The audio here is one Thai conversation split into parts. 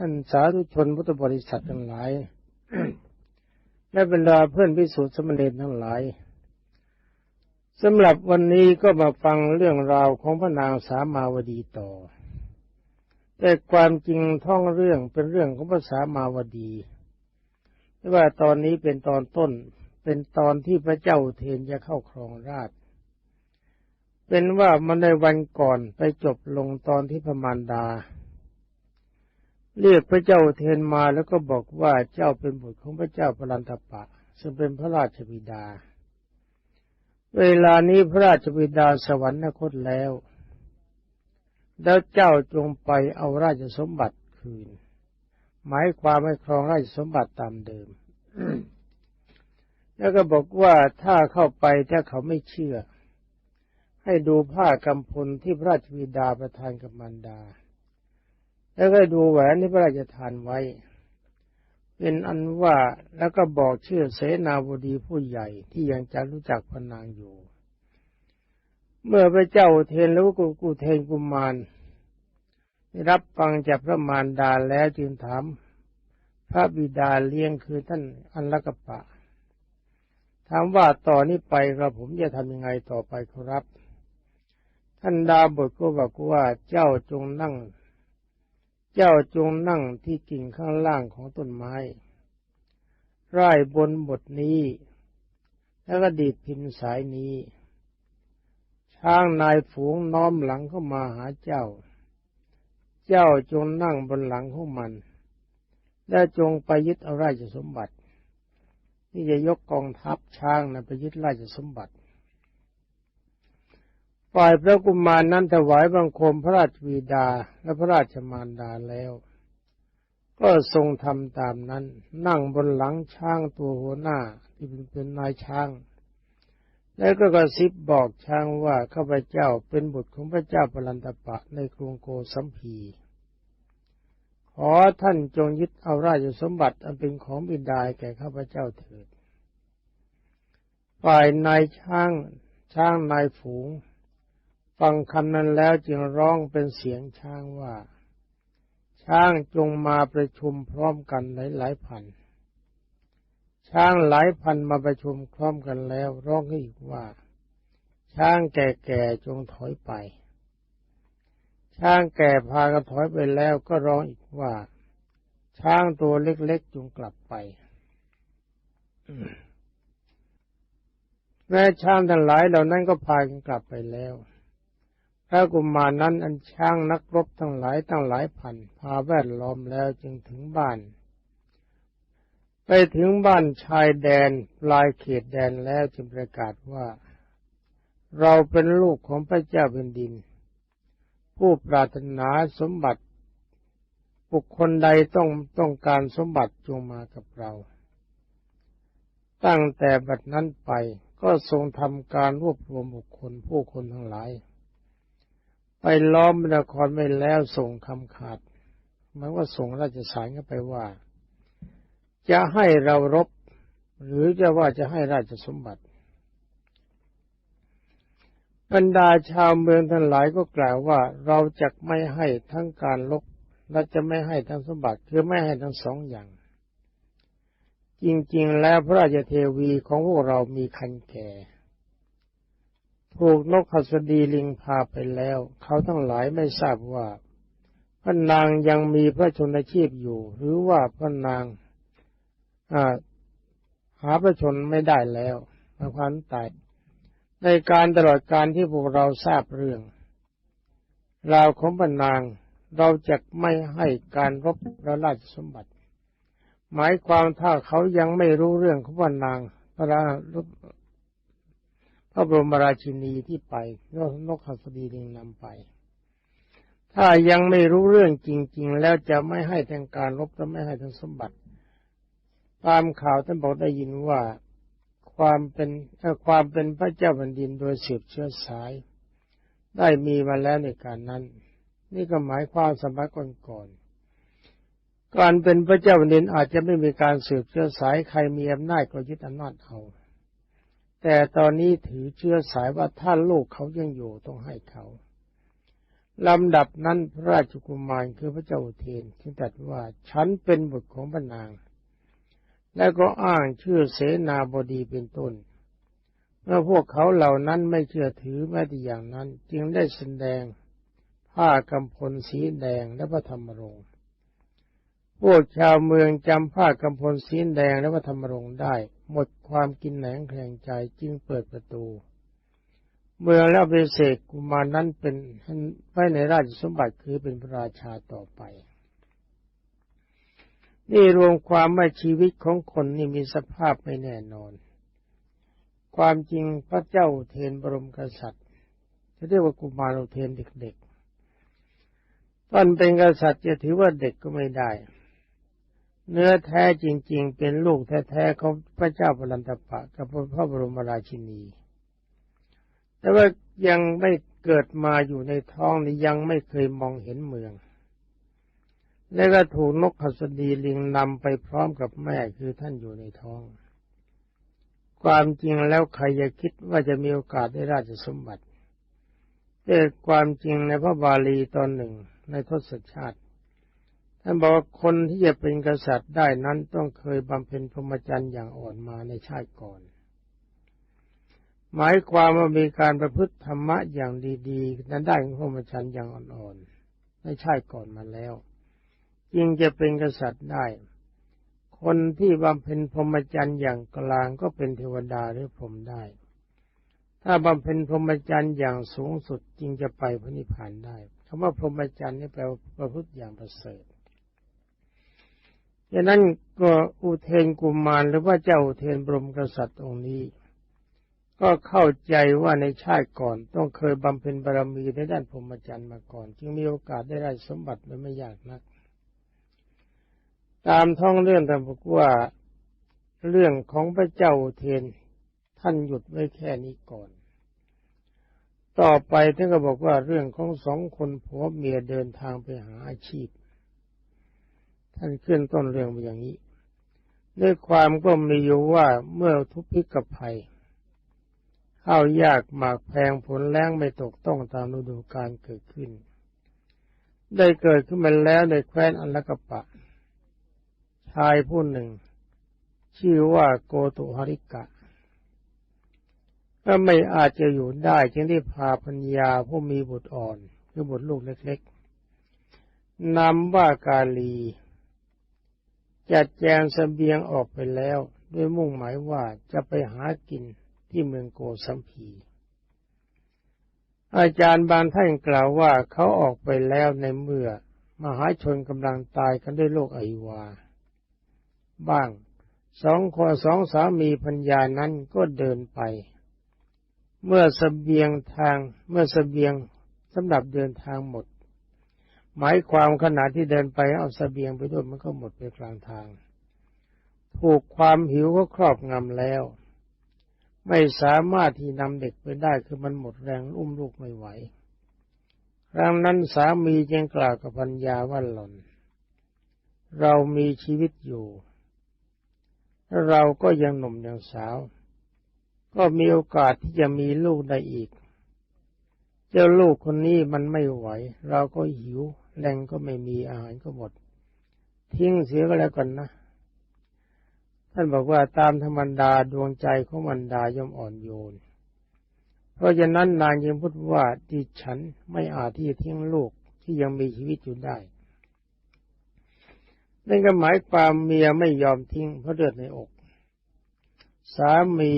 ท่านสาธุชนพุทธบริษัททั้งหลายและบรรดาเพื่อนพิสูจน์สมณเณรทั้งหลายสำหรับวันนี้ก็มาฟังเรื่องราวของพระนางสามาวดีต่อ แต่ความจริงท่องเรื่องเป็นเรื่องของภาษามาวดีว่าตอนนี้เป็นตอนต้น เป็นตอนที่พระเจ้าเทนจะเข้าครองราช เป็นว่ามันในวันก่อนไปจบลงตอนที่พระมารดา เรียกพระเจ้าเทนมาแล้วก็บอกว่าเจ้าเป็นบุตรของพระเจ้าปรันตปะ ซึ่งเป็นพระราชบิดา เวลานี้พระราชบิดาสวรรคตแล้ว แล้วเจ้าจงไปเอาราชสมบัติคืน หมายความให้ครองราชสมบัติตามเดิม แล้วก็บอกว่าถ้าเข้าไปถ้าเขาไม่เชื่อ ให้ดูผ้ากำพลที่พระราชบิดาประทานกับมารดา แล้วก็ดูแหวนที่พระราชทานไว้ เป็นอันว่าแล้วก็บอกชื่อเสนาบดีผู้ใหญ่ที่ยังจะรู้จักพนางอยู่ เมื่อพระเจ้าเทนแล้วก็กูเทนกุมารรับฟังจากพระมารดาแล้วจึงถามพระบิดาเลี้ยงคือท่านอันลกปะถามว่าต่อนนี้ไปกระผมจะทำยังไงต่อไปครับ ท่านดาบทก็บอกว่าเจ้าจงนั่ง เจ้าจงนั่งที่กิ่งข้างล่างของต้นไม้ ร่ายบนบทนี้ แล้วก็ดีดพินสายนี้ ช้างนายฝูงน้อมหลังเข้ามาหาเจ้า เจ้าจงนั่งบนหลังของมัน และจงไปยึดเอาราชสมบัติที่จะยกกองทัพช้างนะไปยึดราชสมบัติ ฝ่ายพระกุมารนั้นถวายบังคมพระราชวีดาและพระราชมารดาแล้ว ก็ทรงทำตามนั้น นั่งบนหลังช้างตัวหัวหน้าที่เป็นเป็นนายช้าง แล้วก็กระซิบบอกช้างว่าข้าพเจ้าเป็นบุตรของพระเจ้าปรันตปะในกรุงโกสัมพีขอท่านจงยึดเอาราชสมบัติอันเป็นของบิดาแก่ข้าพเจ้าเถิดฝ่ายนายช่างช่างนายฝูง ฟังคำนั้นแล้วจึงร้องเป็นเสียงช้างว่า ช้างจงมาประชุมพร้อมกันหลายหลายพัน ช้างหลายพันมาประชุมพร้อมกันแล้วร้องอีกว่า ช้างแก่ๆจงถอยไป ช้างแก่พากันถอยไปแล้วก็ร้องอีกว่า ช้างตัวเล็กๆจงกลับไปแม่ช้างทั้งหลายเหล่านั้นก็พากันกลับไปแล้ว พระกุมารนั้นอันช้างนักรบทั้งหลายตั้งหลายพันพาแวดล้อมแล้วจึงถึงบ้าน ไปถึงบ้านชายแดนปลายเขตแดนแล้วจึงประกาศว่า เราเป็นลูกของพระเจ้าแผ่นดิน ผู้ปรารถนาสมบัติ บุคคลใดต้องต้องการสมบัติจงมากับเรา ตั้งแต่บัดนั้นไปก็ทรงทำการรวบรวมบุคคลผู้คนทั้งหลาย ไปล้อมนครไว้แล้วส่งคำขาดมายว่าส่งราชสารเข้าไปว่า จะให้เรารบ หรือจะว่าจะให้ราชสมบัติบรรดาชาวเมืองทั้งหลายก็กล่าวว่าเราจะไม่ให้ทั้งการลบและจะไม่ให้ทั้งสมบัติคือไม่ให้ทั้งสองอย่าง จริงๆ แล้วพระราชเทวีของพวกเรามีคันแก่ ถูกนกขัสดีลิงพาไปแล้ว เขาทั้งหลายไม่ทราบว่าพระนางยังมีพระชนชีพอยู่ หรือว่าพระนางหาพระชนไม่ได้แล้วพระพันตายในการตลอดการที่พวกเราทราบเรื่องราวของบรรนางเราจะไม่ให้การรบพระราชสมบัติ หมายความถ้าเขายังไม่รู้เรื่องของบรรนางพระ ราพระบรมราชินีที่ไปนกนกขัสดีลิงนำไป ถ้ายังไม่รู้เรื่องจริง ๆ แล้วจะไม่ให้ทางการรบและไม่ให้ทางสมบัติ ตามข่าวท่านบอกได้ยินว่าความเป็นความเป็นพระเจ้าแผ่นดินโดยสืบเชื้อสาย ได้มีมาแล้วในการนั้น นี่ก็หมายความสมัยก่อนๆการเป็นพระเจ้าแผ่นดินอาจจะไม่มีการสืบเชื้อสายใครมีอำนาจก็ยึดอำนาจเอา แต่ตอนนี้ถือเชื้อสายว่าถ้าลูกเขายังอยู่ต้องให้เขาลำดับนั้นพระราชกุมารคือพระเจ้าเทนจึงตรัสว่าฉันเป็นบุตรของพระนาง แล้วก็อ้างชื่อเสนาบดีเป็นต้นเมื่อพวกเขาเหล่านั้นไม่เชื่อถือแม้แต่อย่างนั้น จึงได้แสดงผ้ากำพลสีแดงและพระธรรมรงค์พวกชาวเมืองจำผ้ากำพลสีแดงและพระธรรมรงค์ได้ หมดความกินแหนงแข่งใจจึงเปิดประตู เมืองแล้วเบเสกกุมารนั้นเป็นไว้ในราชสมบัติคือเป็นพระราชาต่อไป นี่รวมความว่าชีวิตของคนนี่มีสภาพไม่แน่นอน ความจริงพระเจ้าเทนบรมกษัตริย์จะเรียกว่ากุมารเทนเด็กๆตอนเป็นกษัตริย์จะถือว่าเด็กก็ไม่ได้ เนื้อแท้จริง ๆ เป็นลูกแท้ๆของพระเจ้าปรันตปะกับพระบรมราชินี แต่ว่ายังไม่เกิดมาอยู่ในท้องนี่ยังไม่เคยมองเห็นเมือง และก็ถูกนกขัสดีลิงนำไปพร้อมกับแม่คือท่านอยู่ในท้อง ความจริงแล้วใครจะคิดว่าจะมีโอกาสได้ราชสมบัติแต่ความจริงในพระบาลีตอนหนึ่งในทศชาติ ท่านบอกว่าคนที่จะเป็นกษัตริย์ได้นั้นต้องเคยบำเพ็ญพรหมจรรย์อย่างอ่อนมาในชาติก่อน หมายความว่ามีการประพฤติธรรมะอย่างดีๆ นั้นได้พรหมจรรย์อย่างอ่อนๆในชาติก่อนมาแล้วจึงจะเป็นกษัตริย์ได้ คนที่บำเพ็ญพรหมจรรย์อย่างกลางก็เป็นเทวดาหรือพรหมได้ ถ้าบำเพ็ญพรหมจรรย์อย่างสูงสุดจึงจะไปพระนิพพานได้คำว่าพรหมจรรย์นี่แปลว่าประพฤติอย่างประเสริฐ ดังนั้นก็อุเทนกุมารหรือว่าเจ้าอุเทนบรมกษัตริย์องค์นี้ ก็เข้าใจว่าในชาติก่อนต้องเคยบำเพ็ญบารมีในด้านพรหมจรรย์มาก่อน จึงมีโอกาสได้ได้สมบัติไม่ยากนัก ตามท้องเรื่องแต่บอกว่าเรื่องของพระเจ้าอุเทนท่านหยุดไว้แค่นี้ก่อน ต่อไปท่านก็บอกว่าเรื่องของสองคนผัวเมียเดินทางไปหาอาชีพ ท่านขึ้นต้นเรื่องมาอย่างนี้ ด้วยความก็มีอยู่ว่าเมื่อทุพพิกภัยข้าวยากหมากแพงผลแรงไม่ตกต้องตามฤดูกาลเกิดขึ้น ได้เกิดขึ้นมาแล้วในแคว้นอัลกปะ ชายผู้หนึ่ง ชื่อว่าโกตุหริกะก็ไม่อาจจะอยู่ได้จึงได้พาพัญญาผู้มีบุตรอ่อน คือบุตรลูกเล็กๆนำว่ากาลี จัดแจงสเสบียงออกไปแล้วด้วยมุ่งหมายว่าจะไปหากินที่เมืองโกสัมพี อาจารย์บางท่านกล่าวว่าเขาออกไปแล้วในเมื่อ มหาชนกำลังตายกันด้วยโรคไอวา บ้างสองคนสองสามีพัญญานั้นก็เดินไป เมื่อสเสบียงทางเมื่อสเสบียงสำหรับเดินทางหมด หมายความขณะที่เดินไปเอาสเสบียงไปด้วยมันก็หมดไปกลางทาง ถูกความหิวก็ครอบงำแล้ว ไม่สามารถที่นำเด็กไปได้คือมันหมดแรงอุ้มลูกไม่ไหวครั้งนั้นสามีจึงกล่าวกับพัญญาว่าหล่อน เรามีชีวิตอยู่ เราก็ยังหนุ่มยังสาว ก็มีโอกาสที่จะมีลูกได้อีก เจ้าลูกคนนี้มันไม่ไหว เราก็หิว แหล่งก็ไม่มีอาหารก็หมด ทิ้งเสียก็แล้วกันนะ ท่านบอกว่าตามธรรมดาดวงใจของมันดาย่อมอ่อนโยน เพราะฉะนั้นนางยังพูดว่าดิฉันไม่อาจที่จะทิ้งลูกที่ยังมีชีวิตอยู่ได้นั่นก็หมายความเมียไม่ยอมทิ้งเพราะเดือดในอก สามี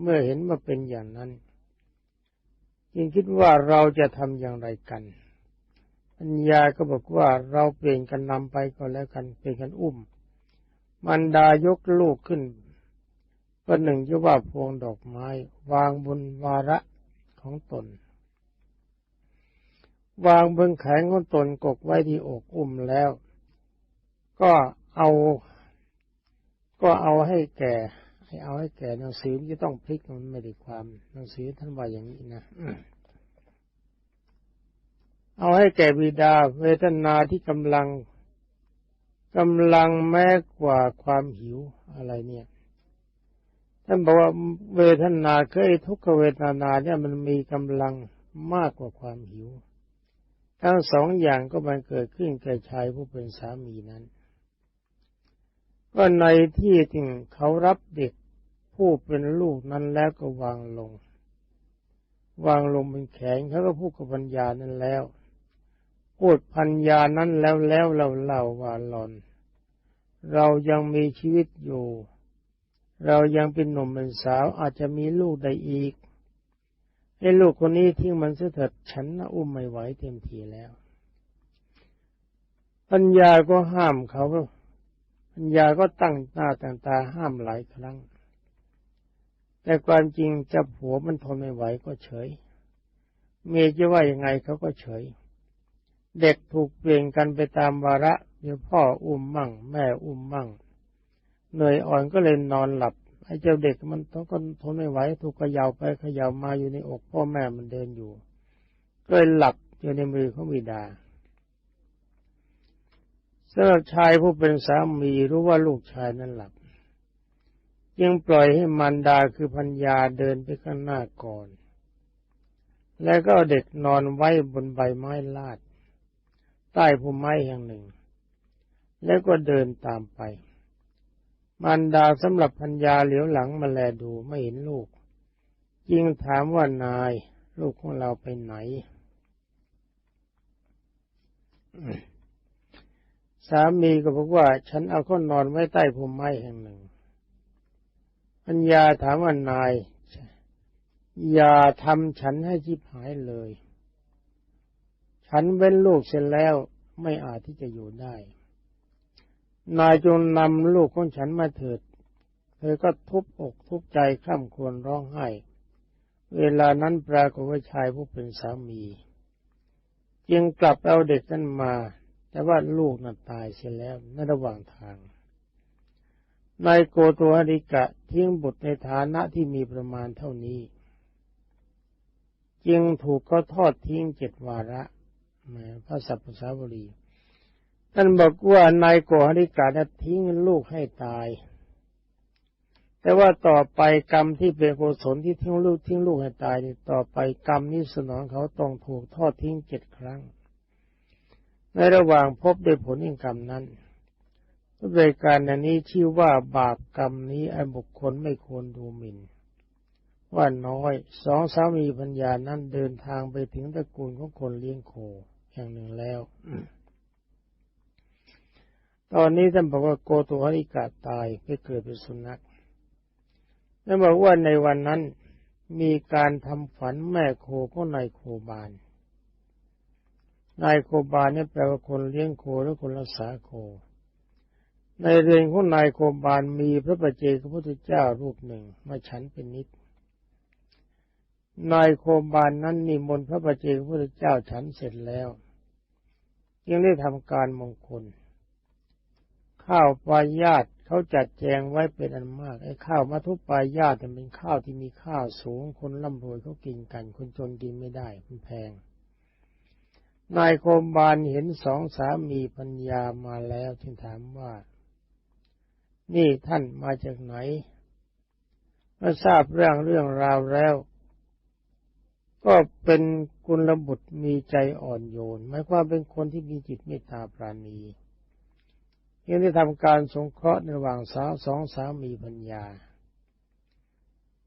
เมื่อเห็นว่าเป็นอย่างนั้น จึงคิดว่าเราจะทำอย่างไรกัน ปัญญาก็บอกว่าเราเปลี่ยนกันนำไปก็แล้วกันเปลี่ยนกันอุ้ม มันดายกลูกขึ้นประหนึ่งจะว่าพวงดอกไม้ วางบนวาระของตน วางบนแขนของตนกกไว้ที่อกอุ้มแล้ว ก็เอา ก็เอาให้แก่ ให้เอาให้แก่หนังสือจะต้องพลิกมันไม่ได้ความหนังสือท่านว่าอย่างนี้นะ เอาให้แก่บิดาเวทนาที่กำลังกำลังแม้กว่าความหิวอะไรเนี่ย ท่านบอกว่าเวทนาเคยทุกขเวทนาเนี่ยมันมีกำลังมากกว่าความหิว ทั้งสองอย่างก็มันเกิดขึ้นแก่ชายผู้เป็นสามีนั้น ก็ในที่ที่เขารับเด็กผู้เป็นลูกนั้นแล้วก็วางลง วางลงบนแขนเขาก็พูดกับปัญญานั้นแล้ว พูดพัญญานั้นแล้วแล้วเราเล่าว่าหลอน เรายังมีชีวิตอยู่ เรายังเป็นหนุ่มเป็นสาวอาจจะมีลูกได้อีกไอ้ลูกคนนี้ทิ้งมันเสียเถิดฉันนะอุ้มไม่ไหวเต็มทีแล้ว ปัญญาก็ห้ามเขาปัญญาก็ตั้งหน้าตั้งตาห้ามหลายครั้ง แต่ความจริงจะผัวมันทนไม่ไหวก็เฉย เมียจะว่ายังไงเขาก็เฉย เด็กถูกเปลี่ยนกันไปตามวาระเดี๋ยวพ่ออุ้มมั่ง แม่อุ้มมั่งเหนื่อยอ่อนก็เลยนอนหลับไอ้เจ้าเด็กมันต้องก็ทนไม่ไหวถูกเขย่าไปเขย่ามาอยู่ในอกพ่อแม่มันเดินอยู่ก็เลยหลับอยู่ในมือของบิดาสำหรับชายผู้เป็นสามีรู้ว่าลูกชายนั้นหลับยังปล่อยให้มารดาคือพัญญาเดินไปข้างหน้าก่อน แล้วก็เด็กนอนไว้บนใบไม้ลาด ใต้พุ่มไม้แห่งหนึ่ง แล้วก็เดินตามไปมารดาสำหรับพัญญาเหลียวหลังมาแลดูไม่เห็นลูกยิงถามว่านาย ลูกของเราไปไหน สามีก็บอกว่า ฉันเอาเขานอนไว้ใต้พุ่มไม้แห่งหนึ่ง พัญญาถามว่านาย อย่าทำฉันให้ชิบหายเลย ฉันเว้นลูกเสร็จแล้วไม่อาจที่จะอยู่ได้ นายจงนำลูกของฉันมาเถิด เธอก็ทุบอกทุบใจข้ามควรร้องไห้ เวลานั้นปรากฏว่าชายผู้เป็นสามี จึงกลับเอาเด็กนั้นมา แต่ว่าลูกนั้นตายเสียแล้วในระหว่างทาง นายโกโตหริกะทิ้งบุตรในฐานะที่มีประมาณเท่านี้ จึงถูกเขาทอดทิ้งเจ็ดวาระ พระสัพพสาวรีท่านบอกว่านายโกหริกาทิ้งลูกให้ตาย แต่ว่าต่อไปกรรมที่เป็นกุศลที่ทิ้งลูกทิ้งลูกให้ตายนี่ต่อไปกรรมนี้สนองเขาต้องถูกทอดทิ้งเจ็ดครั้ง ในระหว่างพบด้วยผลแห่งกรรมนั้นด้วยการนนี้ชื่อว่าบาปกรรมนี้ไอ้บุคคลไม่ควรดูหมิน่น ว่าน้อยสองสามีปัญญานั้นเดินทางไปถึงตระกูลของคนเลี้ยงโค อย่างหนึ่งแล้วตอนนี้ท่านบอกว่าโกตุหริกาตายไปเกิดเป็นสุนัขแล้บอกว่าในวันนั้นมีการทำฝันแม่โคก็นายโคบาลนายโคบาลนี่แปลว่าคนเลี้ยงโคหรือคนรักษาโค ในเรือนของนายโคบาลมีพระประเจกพระพุทธเจ้ารูปหนึ่งมาฉันเป็นนิด นายโคบาลนั้นนิมนต์พระประเจกพระพุทธเจ้าฉันเสร็จแล้วยังได้ทำการมงคล ข้าวปลายญาติเขาจัดแจงไว้เป็นอันมาก ไอ้ข้าวมาทุปลายญาติเป็นข้าวที่มีข้าวสูงคนร่ำรวยเขากินกัน คนจนกินไม่ได้มันแพง นายโคมบาลเห็นสองสามีปัญญามาแล้วจึงถามว่า นี่ท่านมาจากไหนเมื่อทราบเรื่องเรื่องราวแล้ว ก็เป็นกุลบุตรมีใจอ่อนโยนหมายความเป็นคนที่มีจิตเมตตาปราณียังได้ทำการสงเคราะห์ในระหว่างสาวสองสามีปัญญา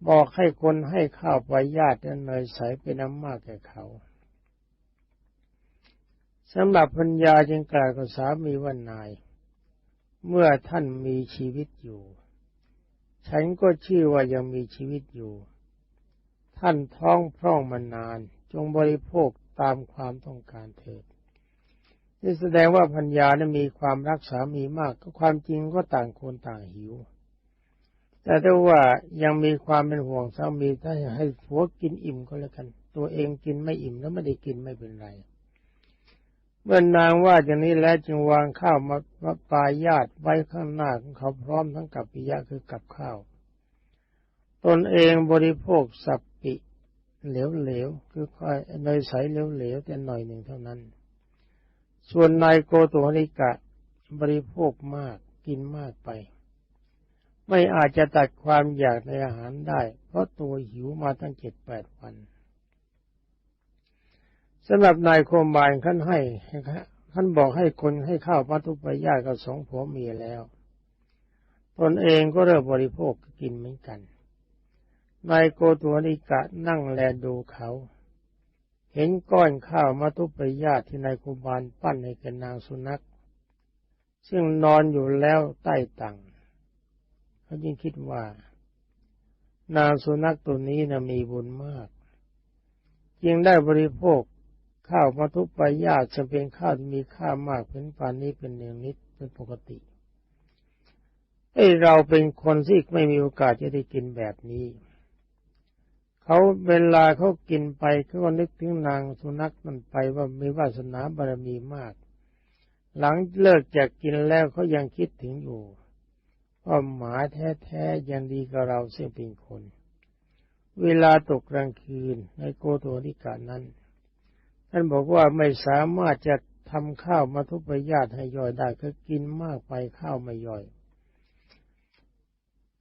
บอกให้คนให้ข้าวไปญาติและเนยใสเป็นน้ำมากแก่เขาสำหรับปัญญาจึงกล่าวกับสามีว่านาย เมื่อท่านมีชีวิตอยู่ ฉันก็ชื่อว่ายังมีชีวิตอยู่ ท่านท้องพร่องมานาน จงบริโภคตามความต้องการเถิดนี่แสดงว่าพัญญาเนี่ยมีความรักสามีมาก ก็ความจริงก็ต่างคนต่างหิว แต่ถ้าว่ายังมีความเป็นห่วงสามีถ้าให้ผัวกินอิ่มก็แล้วกัน ตัวเองกินไม่อิ่มแล้วไม่ได้กินไม่เป็นไรเมื่อนางว่าอย่างนี้แล้วจึงวางข้าวมาปลายญาติไว้ข้างหน้าของเขาพร้อมทั้งกับปิยะคือกับข้าว ตนเองบริโภคสับปิเหลวๆคือค่อยเนยใสเหลวๆแต่หน่อยหนึ่งเท่านั้น ส่วนนายโกตุหริกะบริโภคมากกินมากไป ไม่อาจจะตัดความอยากในอาหารได้ เพราะตัวหิวมาตั้งเจ็ดแปดวันสำหรับนายโคมบาลท่านให้ท่านบอกให้คนให้ข้าวมัทุปยากับสองผัวเมียแล้ว ตนเองก็เริ่มบริโภคกินเหมือนกัน นายโกตัวนิกะนั่งแลดูเขา เห็นก้อนข้าวมัทุปยาที่นายโคบาลปั้นให้แกนางสุนัข ซึ่งนอนอยู่แล้วใต้ตังเขายิ่งคิดว่า นางสุนัขตัวนี้นะมีบุญมาก จึงได้บริโภคข้าวมัทุปยาจะเป็นข้าวที่มีค่ามากเป็นปานนี้เป็นเนืองนิดเป็นปกติไอเราเป็นคนที่ไม่มีโอกาสจะได้กินแบบนี้ เขาเวลาเขากินไปเขาก็นึกถึงนางสุนัขมันไปว่ามีวาสนาบารมีมาก หลังเลิกจากกินแล้วเขายังคิดถึงอยู่ว่าหมาแท้ๆยังดีกับเราซึ่งเป็นคน เวลาตกกลางคืนในโกโตนิกานั้นท่านบอกว่าไม่สามารถจะทำข้าวมาทุปยาตให้ย่อยได้ก็กินมากไปข้าวไม่ย่อย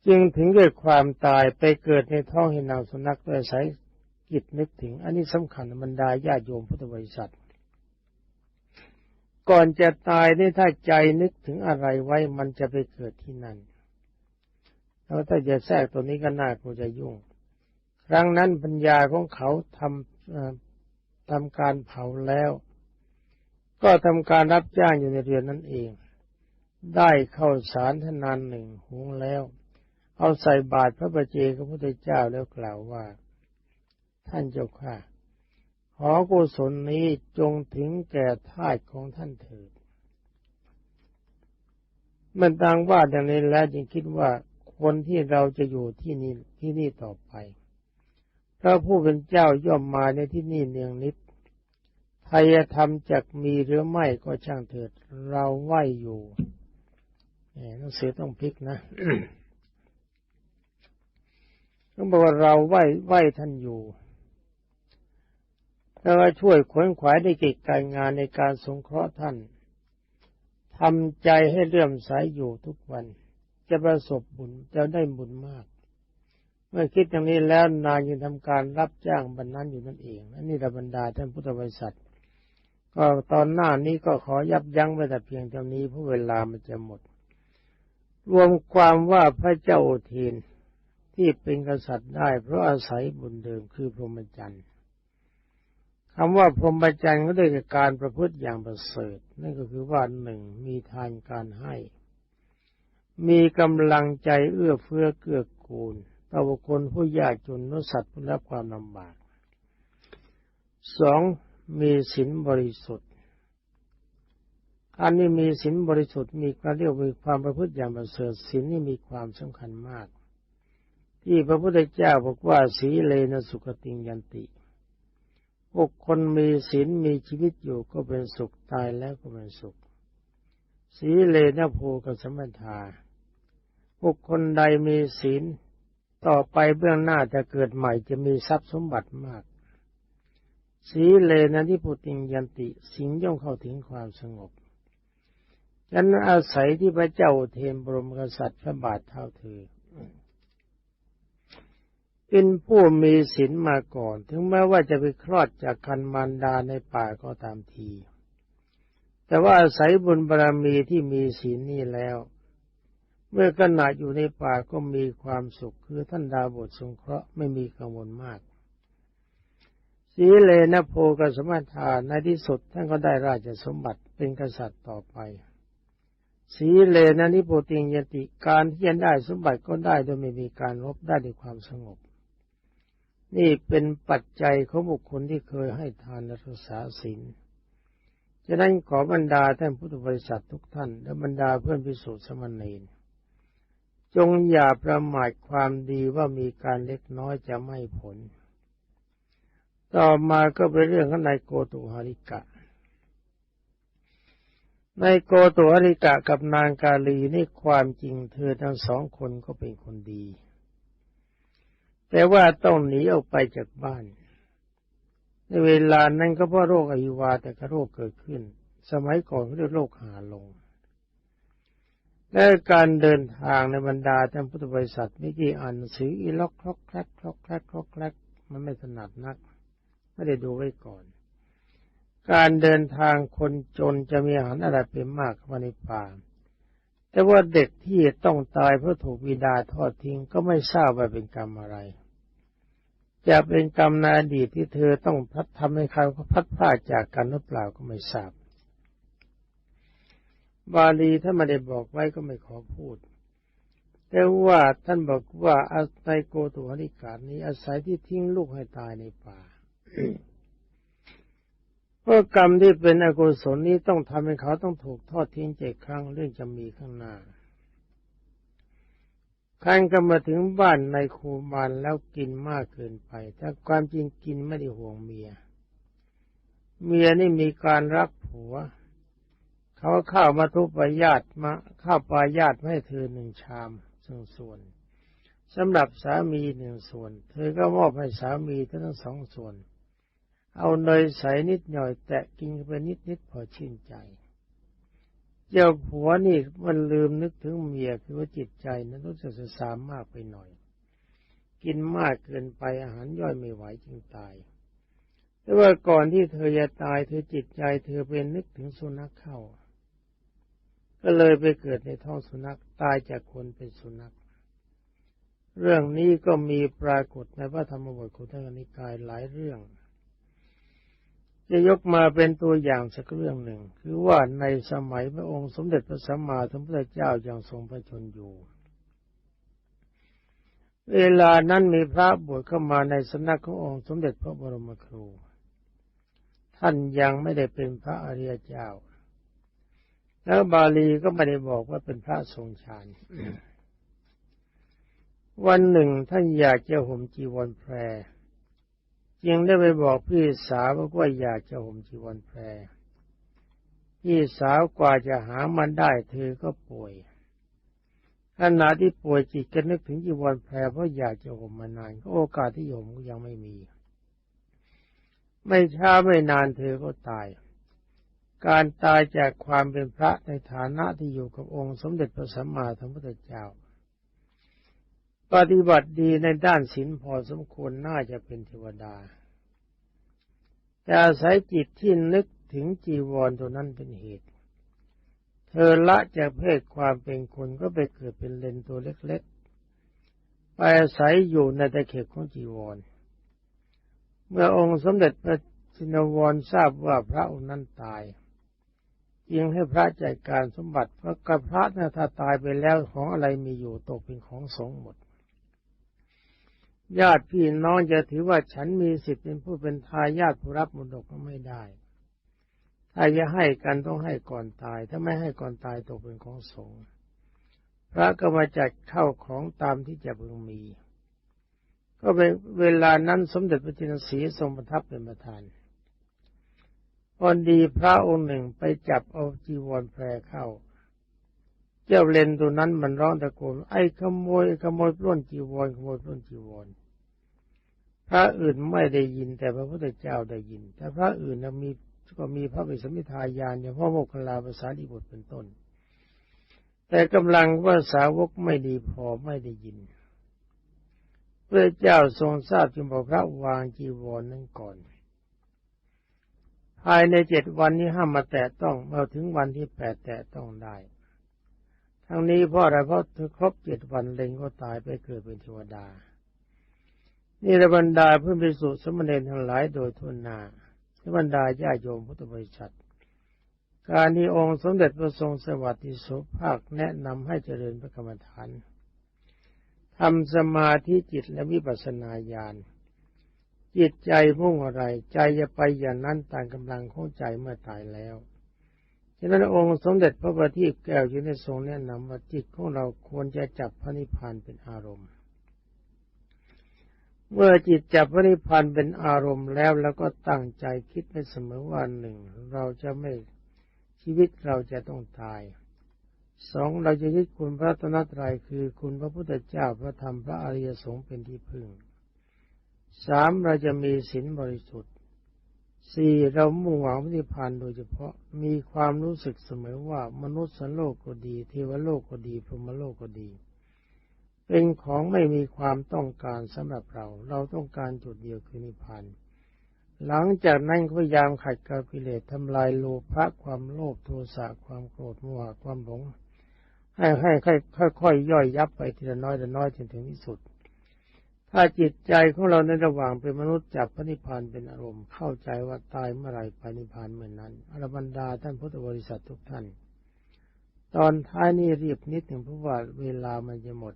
จึงถึงด้วยความตายไปเกิดในท้องเห็นนางสุนัขโดยใช้กิจนึกถึง อันนี้สำคัญบรรดาญาโยมพุทธบริษัท ก่อนจะตายนี่ถ้าใจนึกถึงอะไรไว้มันจะไปเกิดที่นั่นแล้วถ้าจะแทรกตัวนี้ก็น่ากลัวจะยุ่ง ครั้งนั้นปัญญาของเขาทำทำการเผาแล้ว ก็ทำการรับจ้างอยู่ในเรือนนั่นเอง ได้เข้าสารทนานหนึ่งหุงแล้ว เอาใส่บาตรพระประเจกพระพุทธเจ้าแล้วกล่าวว่า ท่านเจ้าข้าขอกุศลนี้จงถึงแก่ทาสของท่านเถิดมันต่างว่าอย่างนี้แล้วจึงคิดว่าคนที่เราจะอยู่ที่นี่ที่นี่ต่อไป พระผู้เป็นเจ้าย่อมมาในที่นี่เนืองนิดไทยธรรมจักมีหรือไม่ก็ช่างเถิด เราไหวอยู่หนังสือต้องพลิกนะ ต้องบอกว่าเราไหว้ไหว้ท่านอยู่แต่ว่าช่วยขวนขวายในกิจการงานในการสงเคราะห์ท่านทำใจให้เลื่อมใสยอยู่ทุกวัน จะประสบบุญจะได้บุญมาก เมื่อคิดอย่างนี้แล้วนางยังทำการรับจ้างบรรนั้นอยู่นั่นเองอันนี้ระบรรดาท่านพุทธบริษัทก็ตอนหน้านี้ก็ขอยับยั้งไว้แต่เพียงเท่านี้เพราะเวลามันจะหมด รวมความว่าพระเจ้าโอเทน ที่เป็นกษัตริย์ได้เพราะอาศัยบุญเดิมคือพรหมจรรย์คำว่าพรหมจรรย์ก็ได้จากการประพฤติอย่างประเสริฐ นั่นก็คือว่าหนึ่งมีทานการให้ มีกำลังใจเอื้อเฟื้อเกื้อกูลต่อบุคคลผู้ยากจนนุสัตว์ผู้รับความลำบากสองมีศีลบริสุทธิ์อันนี้มีศีลบริสุทธิ์มีการเรียกมีความประพฤติอย่างประเสริฐศีลนี่มีความสำคัญมาก ที่พระพุทธเจ้าบอกว่าสีเลนะสุขติงยันติบุคคลมีศีลมีชีวิตอยู่ก็เป็นสุขตายแล้วก็เป็นสุข สีเลนะโพกสมัทาบุคคลใดมีศีล ต่อไปเบื้องหน้าจะเกิดใหม่จะมีทรัพย์สมบัติมาก สีเลนะที่พุติงยันติสิงย่อมเข้าถึงความสงบฉันอาศัยที่พระเจ้าเทมบรมกษัตริย์พระบาทเท่าเธอ เป็นผู้มีศีลมาก่อน ถึงแม้ว่าจะไปคลอดจากคันมารดาในป่าก็ตามที แต่ว่าอาศัยบุญบารรมีที่มีศีลนี่แล้ว เมื่อขณะอยู่ในป่าก็มีความสุขคือท่านดาบทสงเคราะห์ไม่มีกังวลมากสีเลนะโพกสมัทาในที่สุดท่านก็ได้ราชสมบัติเป็นกษัตริย์ต่อไปสีเลนะนิโพติงยติการที่จะได้สมบัติก็ได้โดยไม่มีการรบได้ด้วยความสงบ นี่เป็นปัจจัยของบุคคลที่เคยให้ทานรักษาศีลจะนั้นขอบรรดาท่านพุทธบริษัททุกท่าน และบรรดาเพื่อนพิสูจน์สมณีนจงอย่าประมาทความดีว่ามีการเล็กน้อยจะไม่ผล ต่อมาก็เป็นเรื่องของนายโกตุหาริกะนายโกตุหาริกะกับนางกาลีนี่ความจริงเธอทั้งสองคนก็เป็นคนดี แต่ว่าต้องหนีออกไปจากบ้าน ในเวลานั้นก็เพราะโรคอหิวาแต่ก็โรคเกิดขึ้น สมัยก่อนเรียกโรคหาลง และการเดินทางในบรรดาท่านพุทธบริษัทไม่กี่อ่านหนังสืออีล็อกคล็อกแคลกคล็อกแคลกคลอกแคลกมันไม่ถนัดนัก ไม่ได้ดูไว้ก่อน การเดินทางคนจนจะมีอาหารอะไรเป็นมากกว่าในป่า แต่ว่าเด็กที่ต้องตายเพราะถูกวิดาทอดทิ้งก็ไม่ทราบว่าเป็นกรรมอะไร จะเป็นกรรมในอดีตที่เธอต้องพัดทำให้เขาพัดพลาดจากกันหรือเปล่าก็ไม่ทราบบาลีถ้าไม่ได้บอกไว้ก็ไม่ขอพูด แต่ว่าท่านบอกว่าในโกตุหนิการนี้อาศัยที่ทิ้งลูกให้ตายในป่า เพราะกรรมที่เป็นอกุศลนี้ต้องทำให้เขาต้องถูกทอดทิ้งเจ็ดครั้งเรื่องจะมีข้างหน้าคันก็มาถึงบ้านในคูมานแล้วกินมากเกินไปแต่ความจริงกินไม่ได้ห่วงเมีย เมียนี่มีการรักผัว เขาเข้ามาทุบปายาติมาข้าวปลายาตให้เธอหนึ่งชามซึ่งส่วนสำหรับสามีหนึ่งส่วน เธอก็มอบให้สามีทั้งสองส่วน เอาเนยใสนิดหน่อย แตะกินไปนิดนิดพอชื่นใจ เจ้าผัวนี่มันลืมนึกถึงเมียคือว่าจิตใจนั้นรู้สึกสามมากไปหน่อย กินมากเกินไปอาหารย่อยไม่ไหวจึงตาย แต่ว่าก่อนที่เธอจะตายเธอจิตใจ เธอเป็นนึกถึงสุนัขเข้า ก็เลยไปเกิดในท้องสุนัขตายจากคนเป็นสุนัขเรื่องนี้ก็มีปรากฏในพระธรรมบทของท่านนิกายหลายเรื่อง จะยกมาเป็นตัวอย่างสักเรื่องหนึ่ง คือว่าในสมัยพระองค์สมเด็จพระสัมมาสัมพุทธเจ้ายังทรงพระชนอยู่ เวลานั้นมีพระบวชเข้ามาในสำนักขององค์สมเด็จพระบรมครู ท่านยังไม่ได้เป็นพระอริยเจ้า แล้วบาลีก็ไม่ได้บอกว่าเป็นพระทรงฌานวันหนึ่งท่านอยากจะห่มจีวรแพร จึงได้ไปบอกพี่สาวว่าอยากจะห่มจีวรแพรพี่สาวกว่าจะหามันได้เธอก็ป่วยขณะที่ป่วยจิตก็นึกถึงจีวรแพรเพราะอยากจะห่มมานานโอกาสที่ห่มก็ยังไม่มี ไม่ช้าไม่นานเธอก็ตาย การตายจากความเป็นพระในฐานะที่อยู่กับองค์สมเด็จพระสัมมาสัมพุทธเจ้า ปฏิบัติดีในด้านศีลพอสมควรน่าจะเป็นเทวดาแต่อาศัยจิตที่นึกถึงจีวรตัวนั้นเป็นเหตุ เธอละจากเพศความเป็นคนก็ไปเกิดเป็นเลนตัวเล็กๆ ไปอาศัยอยู่ในตะเข็บของจีวร เมื่อองค์สมเด็จพระสินวรทราบว่าพระองค์นั้นตายจึงให้พระจัดการสมบัติเพราะกับพระนะถ้าตายไปแล้วของอะไรมีอยู่ตกเป็นของสงฆ์หมด ญาติพี่น้องจะถือว่าฉันมีสิทธิ์เป็นผู้เป็นทายาทผู้รับมรดกก็ไม่ได้ ถ้าจะให้กันต้องให้ก่อนตาย ถ้าไม่ให้ก่อนตายตกเป็นของสงฆ์พระก็มาจัดเข้าของตามที่จะพึงมี ก็เป็นเวลานั้นสมเด็จพระจินสีทรงประทับเป็นประธานพอดีพระองค์หนึ่งไปจับเอาจีวรแพรเข้า เจ้าเลนตัวนั้นมันร้องตะโกนไอ้ขโมยขโมยปล้นจีวรขโมยปล้นจีวรพระอื่นไม่ได้ยินแต่พระพุทธเจ้าได้ยิน แต่พระอื่นมีก็มีพระวิสมิทายานอย่างพ่อโมกขลาภาษาดีบทเป็นต้น แต่กำลังว่าสาวกไม่ดีพอไม่ได้ยินพระเจ้าทรงทราบจึงบอกพระวางจีวรนั้นก่อนภายในเจ็ดวันนี้ห้ามมาแตะต้องเมื่อถึงวันที่แปดแตะต้องได้ ทั้งนี้เพราะอะไรเพราะเธอครบเจ็ดวันเล็งก็ตายไปเกิดเป็นเทวดา นี่ระบรรดาเพื่อนไปสู่สมณเณรทั้งหลายโดยทุนนาระบรรดาญาโยมพุทธบริษัท การที่องค์สมเด็จพระทรงสวัสดิโสภาคแนะนำให้เจริญพระกรรมฐานทำสมาธิจิตและวิปัสสนาญาณจิตใจมุ่งอะไร ใจจะไปอย่างนั้นตามกำลังของใจเมื่อตายแล้ว ฉะนั้นองค์สมเด็จพระบัณฑิตแก้วอยู่ในทรงแนะนำว่าจิตของเราควรจะจับพระนิพพานเป็นอารมณ์ เมื่อจิตจับพระนิพพานเป็นอารมณ์แล้วแล้วก็ตั้งใจคิดในเสมอว่าหนึ่งเราจะไม่ชีวิตเราจะต้องตายสองเราจะยึดคุณพระตนตรัยคือคุณพระพุทธเจ้าพระธรรมพระอริยสงฆ์เป็นที่พึ่งสามเราจะมีศีลบริสุทธิ์ สี่เรามุ่งหวังนิพพานโดยเฉพาะมีความรู้สึกเสมอว่ามนุษย์สันโลกก็ดี เทวโลกก็ดีพรหมโลกก็ดี เป็นของไม่มีความต้องการสำหรับเรา เราต้องการจุดเดียวคือนิพพานหลังจากนั้นก็พยายามขัดเกลากิเลสทำลายโลภะความโลภโทสะความโกรธโมหะความหลงให้ให้ค่อยค่อยๆย่อยยับไปทีละน้อยละน้อยจนถึงที่สุด ถ้าจิตใจของเราในระหว่างเป็นมนุษย์จับพระนิพพานเป็นอารมณ์เข้าใจว่าตายเมื่อไหร่ไปนิพพานเมื่อนนั้นอรบันดาท่านพุทธบริษัททุกท่าน ตอนท้ายนี้รีบนิดหนึ่งเพราะว่าเวลามันจะหมด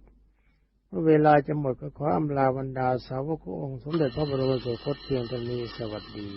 เมื่อเวลาจะหมดก็ขออำลาบรรดาสาวกององค์สมเด็จพระบรมสุคตเพียงเท่านี้สวัสดี